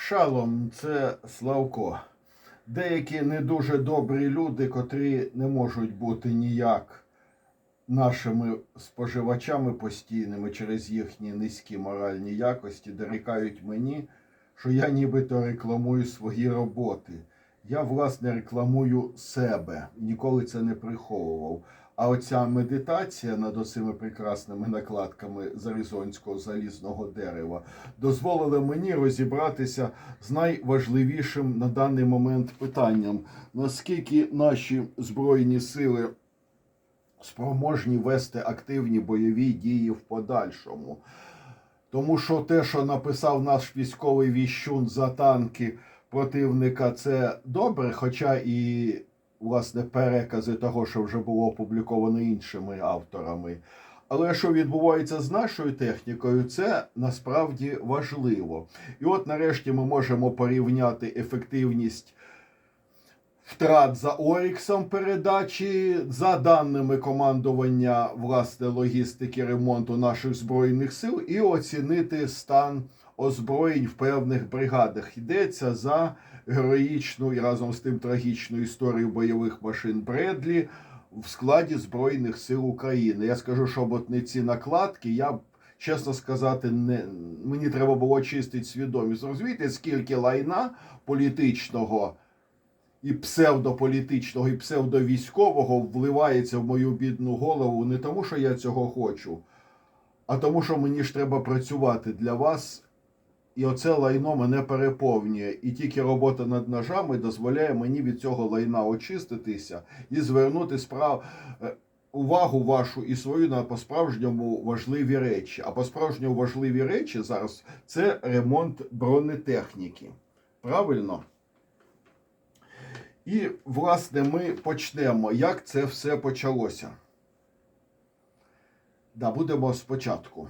Шалом, це Славко. Деякі не дуже добрі люди, котрі не можуть бути ніяк нашими споживачами постійними через їхні низькі моральні якості, дорікають мені, що я нібито рекламую свої роботи. Я, власне, рекламую себе, ніколи це не приховував. А оця медитація над оцими прекрасними накладками з аризонського залізного дерева дозволила мені розібратися з найважливішим на даний момент питанням: наскільки наші збройні сили спроможні вести активні бойові дії в подальшому. Тому що те, що написав наш військовий віщун за танки противника, це добре, хоча і власне перекази того, що вже було опубліковано іншими авторами. Але що відбувається з нашою технікою, це насправді важливо. І от нарешті ми можемо порівняти ефективність втрат за Оріксом передачі, за даними командування власне логістики ремонту наших збройних сил, і оцінити стан озброєнь в певних бригадах. Йдеться за героїчну і разом з тим трагічну історію бойових машин Бредлі в складі Збройних сил України. Я скажу, що ці накладки, я б. Чесно сказати, не мені треба було чистити свідомість. Розумієте, скільки лайна політичного і псевдополітичного, і псевдовійськового вливається в мою бідну голову не тому, що я цього хочу, а тому, що мені ж треба працювати для вас. І оце лайно мене переповнює. І тільки робота над ножами дозволяє мені від цього лайна очиститися і звернути справ... е, увагу вашу і свою на по-справжньому важливі речі. А по-справжньому важливі речі зараз це ремонт бронетехніки. Правильно? І, власне, ми почнемо. Як це все почалося? Да, будемо спочатку.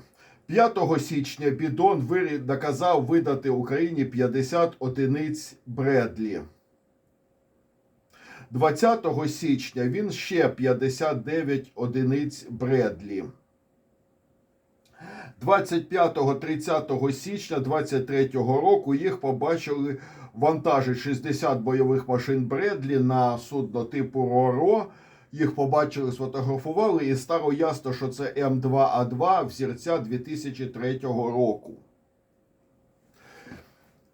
5 січня Бідон наказав видати Україні 50 одиниць Бредлі. 20 січня він ще 59 одиниць Бредлі. 25-30 січня 23 року їх побачили вантажі 60 бойових машин Бредлі на судно типу РОРО. Їх побачили, сфотографували, і стало ясно, що це М2А2 взірця 2003 року.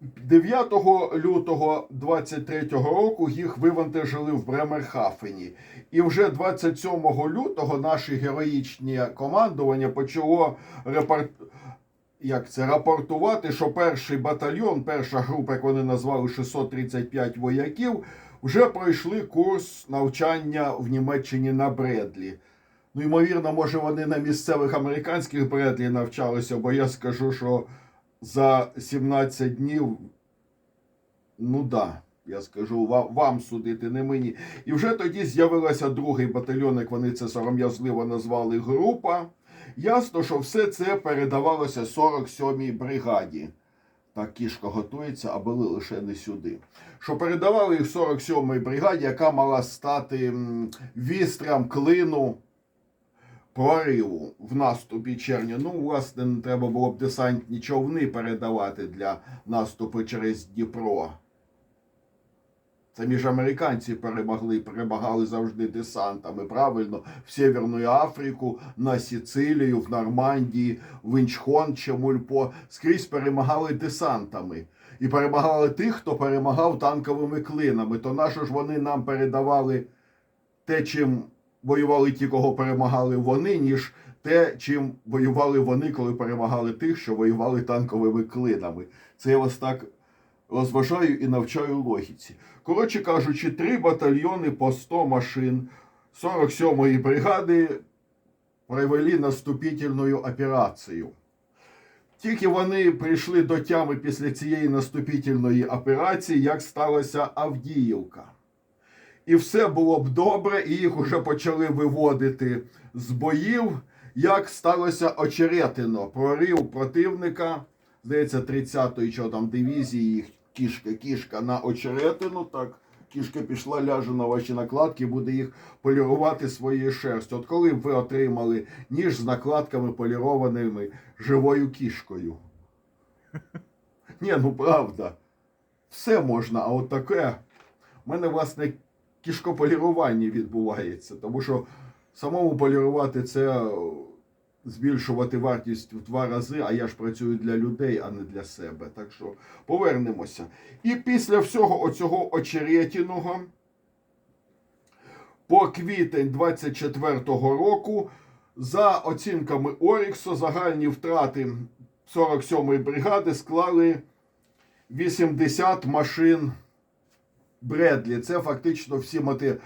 9 лютого 23 року їх вивантажили в Бремерхафені. І вже 27 лютого наші героїчні командування почало репорт... як це, рапортувати, що перший батальйон, перша група, як вони назвали 635 вояків, вже пройшли курс навчання в Німеччині на Бредлі. Ну, ймовірно, може, вони на місцевих американських Бредлі навчалися, бо я скажу, що за 17 днів, ну да, я скажу, вам, вам судити, не мені. І вже тоді з'явилася другий батальйон, як вони це сором'язливо назвали, група. Ясно, що все це передавалося 47-й бригаді. Так кішка готується, а були лише не сюди. Що передавали їх 47-й бригаді, яка мала стати вістрям клину прориву в наступі червня. Ну, власне, не треба було б десантні човни передавати для наступу через Дніпро. Це між американці перемогли, перемагали завжди десантами, правильно, в Северну Африку, на Сицилію, в Нормандії, в Інчхон, Чемульпо. Скрізь перемагали десантами. І перемагали тих, хто перемагав танковими клинами. То нащо ж вони нам передавали те, чим воювали ті, кого перемагали вони, ніж те, чим воювали вони, коли перемагали тих, що воювали танковими клинами. Це я вас так розважаю і навчаю логіці. Коротше кажучи, три батальйони по 100 машин 47-ї бригади провели наступительну операцію. Тільки вони прийшли до тями після цієї наступительної операції, як сталася Авдіївка. І все було б добре, і їх уже почали виводити з боїв, як сталося очеретино. Прорив противника, здається, 30-ї що там дивізії, їх кішка, кішка на очеретину. Так, кішка пішла, ляже на ваші накладки, буде їх полірувати своєю шерстю. От коли б ви отримали ніж з накладками полірованими живою кішкою. Ні, ну правда. все можна, а от таке. У мене, власне, кішкополірування відбувається, тому що самому полірувати це збільшувати вартість в два рази, а я ж працюю для людей, а не для себе. Так що повернемося. І після всього оцього очеретіного по квітень 24-го року, за оцінками Оріксу, загальні втрати 47-ї бригади склали 80 машин Бредлі. Це фактично всі мати,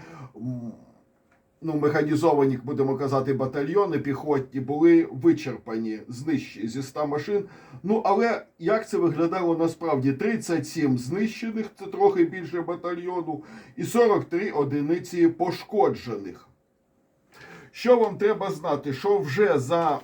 ну, механізовані, будемо казати, батальйони піхотні були вичерпані, знищені зі 100 машин. Ну, але як це виглядало насправді? 37 знищених, це трохи більше батальйону, і 43 одиниці пошкоджених. Що вам треба знати? Що вже за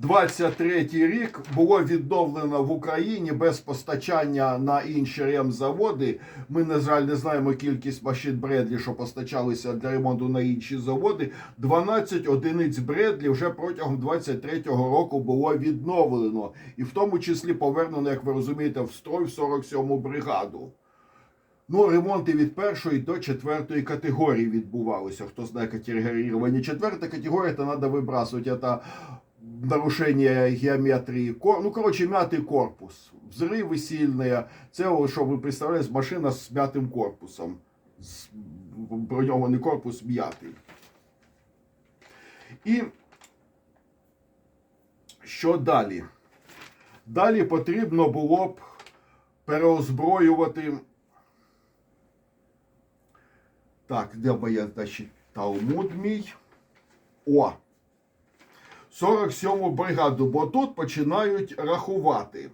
23 рік було відновлено в Україні без постачання на інші ремзаводи. Ми, на жаль, не знаємо кількість машин Бредлі, що постачалися для ремонту на інші заводи. 12 одиниць Бредлі вже протягом 23-го року було відновлено, і в тому числі повернено, як ви розумієте, в строй в 47-му бригаду. Ну, ремонти від першої до четвертої категорії відбувалися. Хто знає категорирование. Четверта категорія, то треба вибрасувати Это нарушение геометрии. Кор- Ну, короче, мятый корпус. Взрывы сильные. Це, о, що ви представляєте, машина з м'ятим корпусом. З- Броньований корпус м'ятий. І що далі? Далі потрібно було б переозброювати. Так, де моя, значить, Талмуд мій? О! 47-му бригаду, бо тут починають рахувати.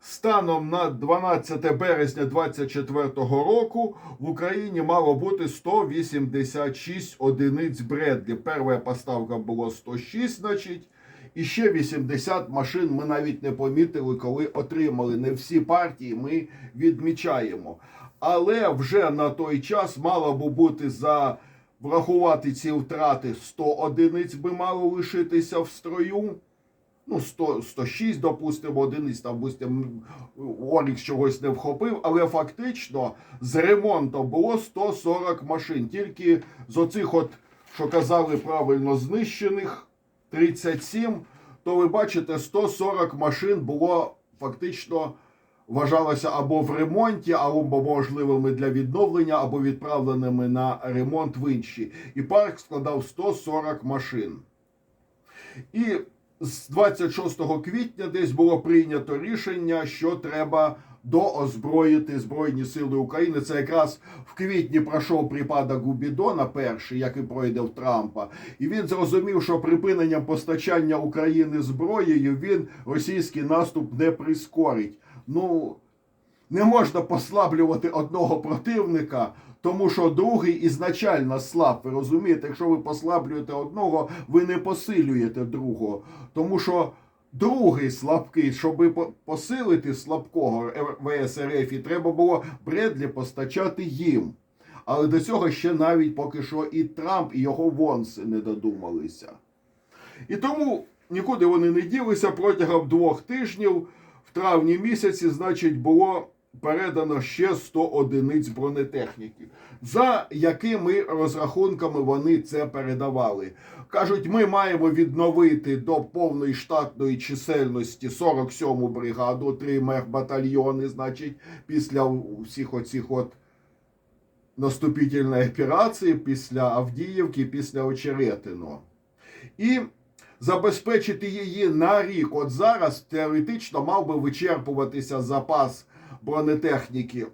Станом на 12 березня 24 року в Україні мало бути 186 одиниць Бредлі. Перша поставка було 106, значить, і ще 80 машин ми навіть не помітили, коли отримали. Не всі партії ми відмічаємо. Але вже на той час мало би бути за врахувати ці втрати 100 одиниць би мало лишитися в строю. Ну, 100, 106, допустимо, одиниць, там, допустимо, Орікс чогось не вхопив, але фактично з ремонтом було 140 машин. Тільки з оцих, от, що казали правильно, знищених 37, то ви бачите, 140 машин було фактично вважалося або в ремонті, або можливими для відновлення, або відправленими на ремонт в інші. І парк складав 140 машин. І з 26 квітня десь було прийнято рішення, що треба доозброїти Збройні Сили України. Це якраз в квітні пройшов припадок Губідона, перший, який пройде в Трампа. І він зрозумів, що припиненням постачання України зброєю він російський наступ не прискорить. Ну, не можна послаблювати одного противника, тому що другий ізначально слаб. Ви розумієте, якщо ви послаблюєте одного, ви не посилюєте другого. Тому що другий слабкий, щоб посилити слабкого ВСРФ, і треба було Бредлі постачати їм. Але до цього ще навіть поки що і Трамп, і його вонси не додумалися. І тому нікуди вони не ділися протягом двох тижнів. В травні місяці, значить, було передано ще 100 одиниць бронетехніки. За якими розрахунками вони це передавали? Кажуть, ми маємо відновити до повної штатної чисельності 47-му бригаду, три мехбатальйони, значить, після всіх оцих от наступительної операції, після Авдіївки, після Очеретино. І забезпечити її на рік. От зараз теоретично мав би вичерпуватися запас бронетехніки.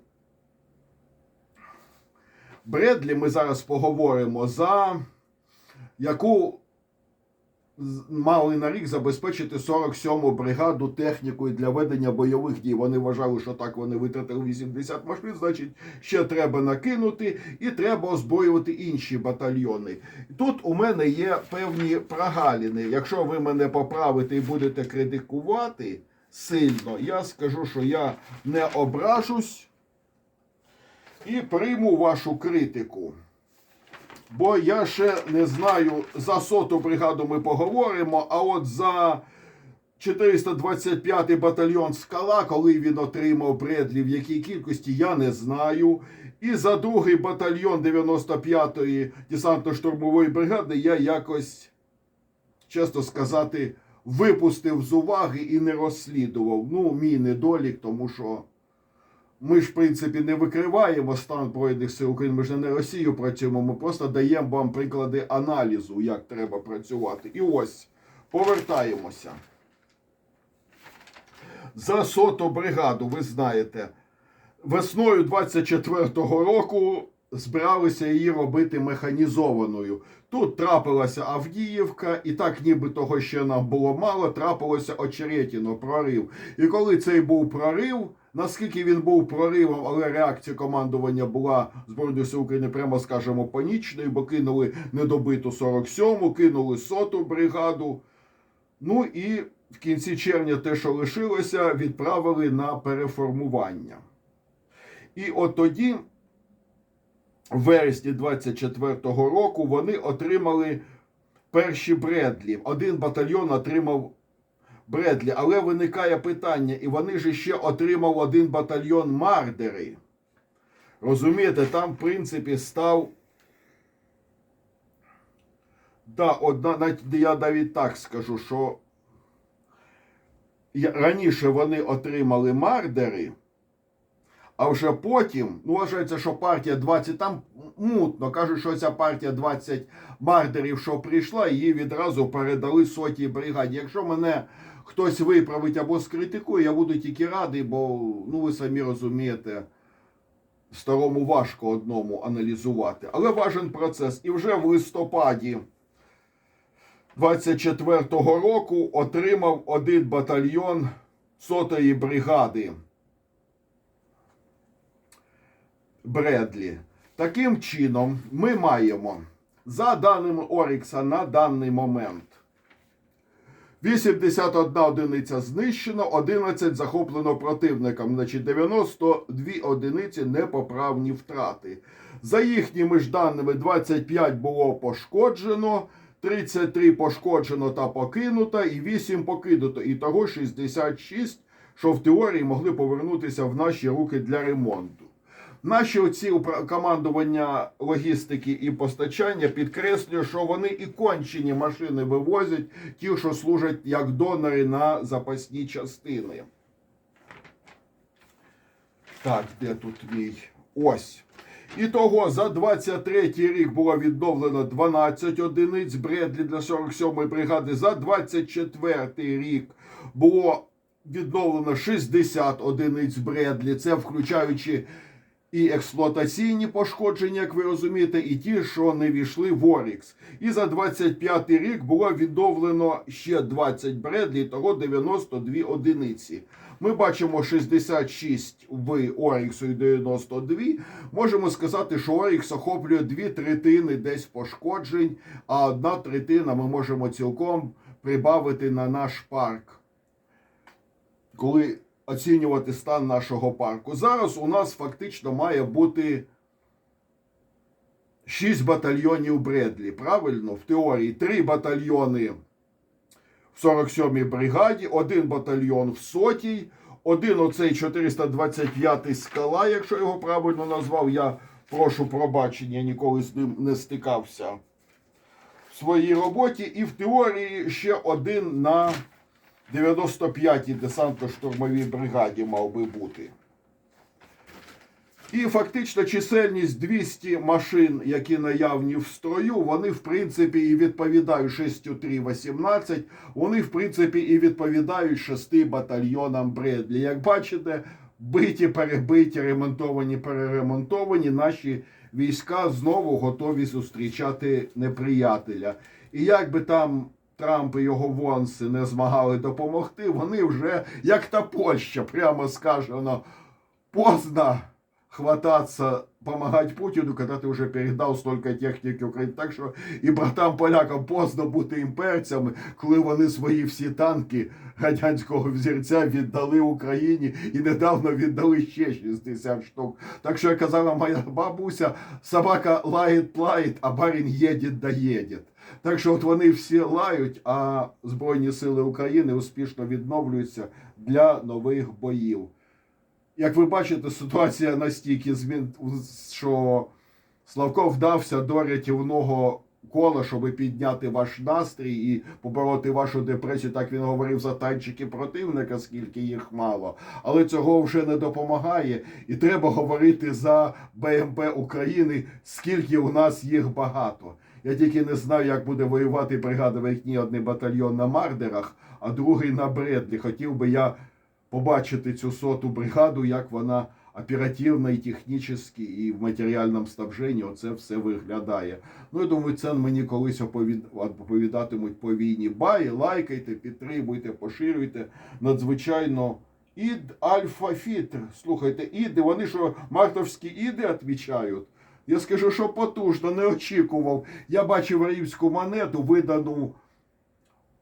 Бредлі ми зараз поговоримо за яку мали на рік забезпечити 47-му бригаду технікою для ведення бойових дій. Вони вважали, що так вони витратили 80 машин, значить, ще треба накинути і треба озброювати інші батальйони. Тут у мене є певні прогалини. Якщо ви мене поправите і будете критикувати сильно, я скажу, що я не ображусь і прийму вашу критику. Бо я ще не знаю, за соту бригаду ми поговоримо, а от за 425-й батальйон Скала, коли він отримав Бредлі, в якій кількості, я не знаю. І за другий батальйон 95-ї десантно-штурмової бригади я якось, чесно сказати, випустив з уваги і не розслідував. Ну, мій недолік, тому що ми ж, в принципі, не викриваємо стан Збройних сил України, ми ж не на Росію працюємо, ми просто даємо вам приклади аналізу, як треба працювати. І ось, повертаємося. За соту бригаду, ви знаєте, весною 24-го року збиралися її робити механізованою. Тут трапилася Авдіївка, і так ніби того ще нам було мало, трапилося Очеретіно, прорив. І коли цей був прорив, наскільки він був проривом, але реакція командування була Збройних сил України, прямо скажемо, панічною, бо кинули недобиту 47-му, кинули соту бригаду. Ну і в кінці червня те, що лишилося, відправили на переформування. І от тоді, в вересні 24-го року, вони отримали перші Бредлі. Один батальйон отримав Бредлі, але виникає питання, і вони ж ще отримав один батальйон Мардери. Розумієте, там, в принципі, став. Да, одна, я навіть так скажу, що раніше вони отримали мардери, а вже потім, ну, вважається, що партія 20, там мутно, кажуть, що ця партія 20 мардерів, що прийшла, її відразу передали сотій бригаді. Якщо мене хтось виправить або скритикує, я буду тільки радий, бо, ну, ви самі розумієте, старому важко одному аналізувати. Але важен процес. І вже в листопаді 24-го року отримав один батальйон сотої бригади Бредлі. Таким чином, ми маємо, за даними Орікса, на даний момент 81 одиниця знищено, 11 захоплено противником, значить 92 одиниці непоправні втрати. За їхніми ж даними, 25 було пошкоджено, 33 пошкоджено та покинуто, і 8 покинуто. І того 66, що в теорії могли повернутися в наші руки для ремонту. Наші оці командування логістики і постачання підкреслює, що вони і кончені машини вивозять, ті, що служать як донори на запасні частини. Так, де тут мій? Ось. І того за 23 рік було відновлено 12 одиниць Бредлі для 47-ї бригади. За 24 рік було відновлено 60 одиниць Бредлі. Це включаючи і експлуатаційні пошкодження, як ви розумієте, і ті, що не війшли в Орікс. І за 25 рік було відновлено ще 20 Бредлі, того 92 одиниці. Ми бачимо 66 в Оріксу і 92. Можемо сказати, що Орікс охоплює дві третини десь пошкоджень, а одна третина ми можемо цілком прибавити на наш парк. Коли оцінювати стан нашого парку. Зараз у нас фактично має бути 6 батальйонів Бредлі. Правильно? В теорії 3 батальйони в 47-й бригаді, один батальйон в сотій, один оцей 425-й скала, якщо його правильно назвав. Я прошу пробачення, ніколи з ним не стикався в своїй роботі. І в теорії ще один на 95-й десантно-штурмовій бригаді мав би бути. І фактично чисельність 200 машин, які наявні в строю, вони в принципі і відповідають 6-3-18, вони в принципі і відповідають 6 батальйонам Бредлі. Як бачите, биті, перебиті, ремонтовані, переремонтовані, наші війська знову готові зустрічати неприятеля. І як би там Трамп і його вонси не змагали допомогти, вони вже, як та Польща, прямо скажено, поздно хвататься, помогать Путину, когда ты уже передав столько техніки Україні. Так що і братам полякам поздно бути імперцями, коли вони свої всі танки радянського взірця віддали Україні і недавно віддали ще 60 штук. Так що, як казала моя бабуся, собака лает, лает, а барин едет да едет. Так що от вони всі лають, а Збройні Сили України успішно відновлюються для нових боїв. Як ви бачите, ситуація настільки змін, що Славко вдався до рятівного кола, щоб підняти ваш настрій і побороти вашу депресію. Так він говорив за танчики противника, скільки їх мало. Але цього вже не допомагає. І треба говорити за БМП України, скільки у нас їх багато. Я тільки не знаю, як буде воювати бригада Верхній один батальйон на Мардерах, а другий на Бредлі. Хотів би я побачити цю соту бригаду, як вона оперативно і технічно, і в матеріальному снабженні оце все виглядає. Ну, я думаю, це мені колись оповід... оповідатимуть по війні. Бай, лайкайте, підтримуйте, поширюйте. Надзвичайно. Ід Альфа Фітр. Слухайте, іди, вони що, мартовські іди відвічають? Я скажу, що потужно, не очікував. Я бачив римську монету, видану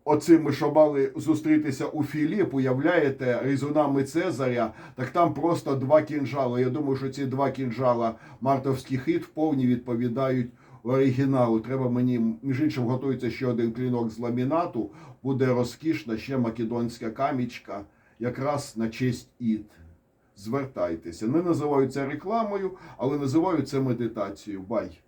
оцими, що мали зустрітися у Філіп, уявляєте, різунами Цезаря, так там просто два кінжали. Я думаю, що ці два кінжала мартовський хит вповні відповідають оригіналу. Треба мені, між іншим, готується ще один клінок з ламінату, буде розкішна ще македонська камічка, якраз на честь ід. Звертайтеся. Не називаю це рекламою, але називаю це медитацією. Бай!